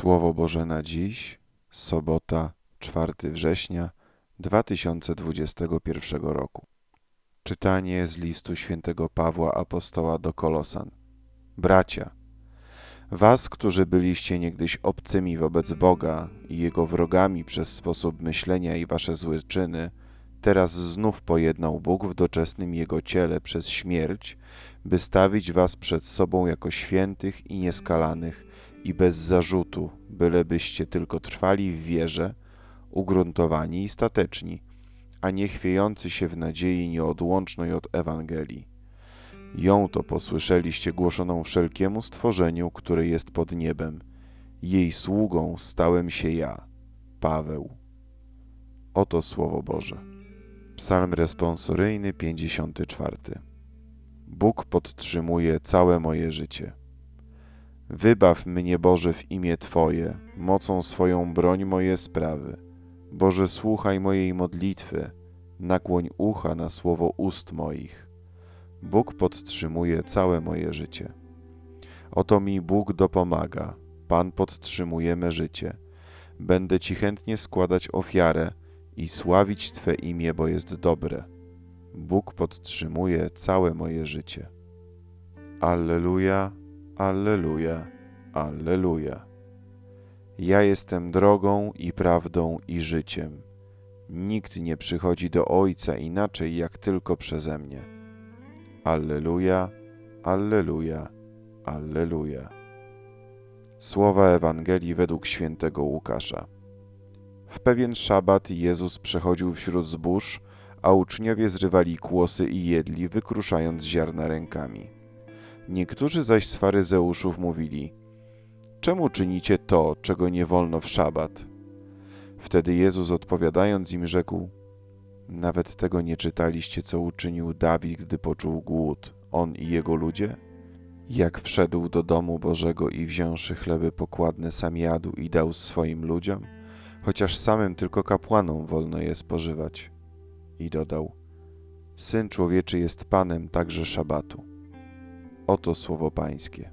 Słowo Boże na dziś, sobota, 4 września 2021 roku. Czytanie z listu świętego Pawła Apostoła do Kolosan. Bracia, was, którzy byliście niegdyś obcymi wobec Boga i Jego wrogami przez sposób myślenia i wasze złe czyny, teraz znów pojednał Bóg w doczesnym Jego ciele przez śmierć, by stawić was przed sobą jako świętych i nieskalanych i bez zarzutu, bylebyście tylko trwali w wierze, ugruntowani i stateczni, a nie chwiejący się w nadziei nieodłącznej od Ewangelii. Ją to posłyszeliście głoszoną wszelkiemu stworzeniu, które jest pod niebem. Jej sługą stałem się ja, Paweł. Oto Słowo Boże. Psalm responsoryjny 54. Bóg podtrzymuje całe moje życie. Wybaw mnie, Boże, w imię Twoje, mocą swoją broń moje sprawy. Boże, słuchaj mojej modlitwy, nakłoń ucha na słowo ust moich. Bóg podtrzymuje całe moje życie. Oto mi Bóg dopomaga, Pan podtrzymuje me życie. Będę Ci chętnie składać ofiarę i sławić Twe imię, bo jest dobre. Bóg podtrzymuje całe moje życie. Alleluja, Alleluja, Alleluja. Ja jestem drogą i prawdą i życiem. Nikt nie przychodzi do Ojca inaczej jak tylko przeze mnie. Alleluja, Alleluja, Alleluja. Słowa Ewangelii według świętego Łukasza. W pewien szabat Jezus przechodził wśród zbóż, a uczniowie zrywali kłosy i jedli, wykruszając ziarna rękami. Niektórzy zaś z faryzeuszów mówili: Czemu czynicie to, czego nie wolno w szabat? Wtedy Jezus odpowiadając im rzekł: Nawet tego nie czytaliście, co uczynił Dawid, gdy poczuł głód, on i jego ludzie? Jak wszedł do domu Bożego i wziąwszy chleby pokładne, sam jadł i dał swoim ludziom, chociaż samym tylko kapłanom wolno je spożywać. I dodał: Syn człowieczy jest panem także szabatu. Oto słowo Pańskie.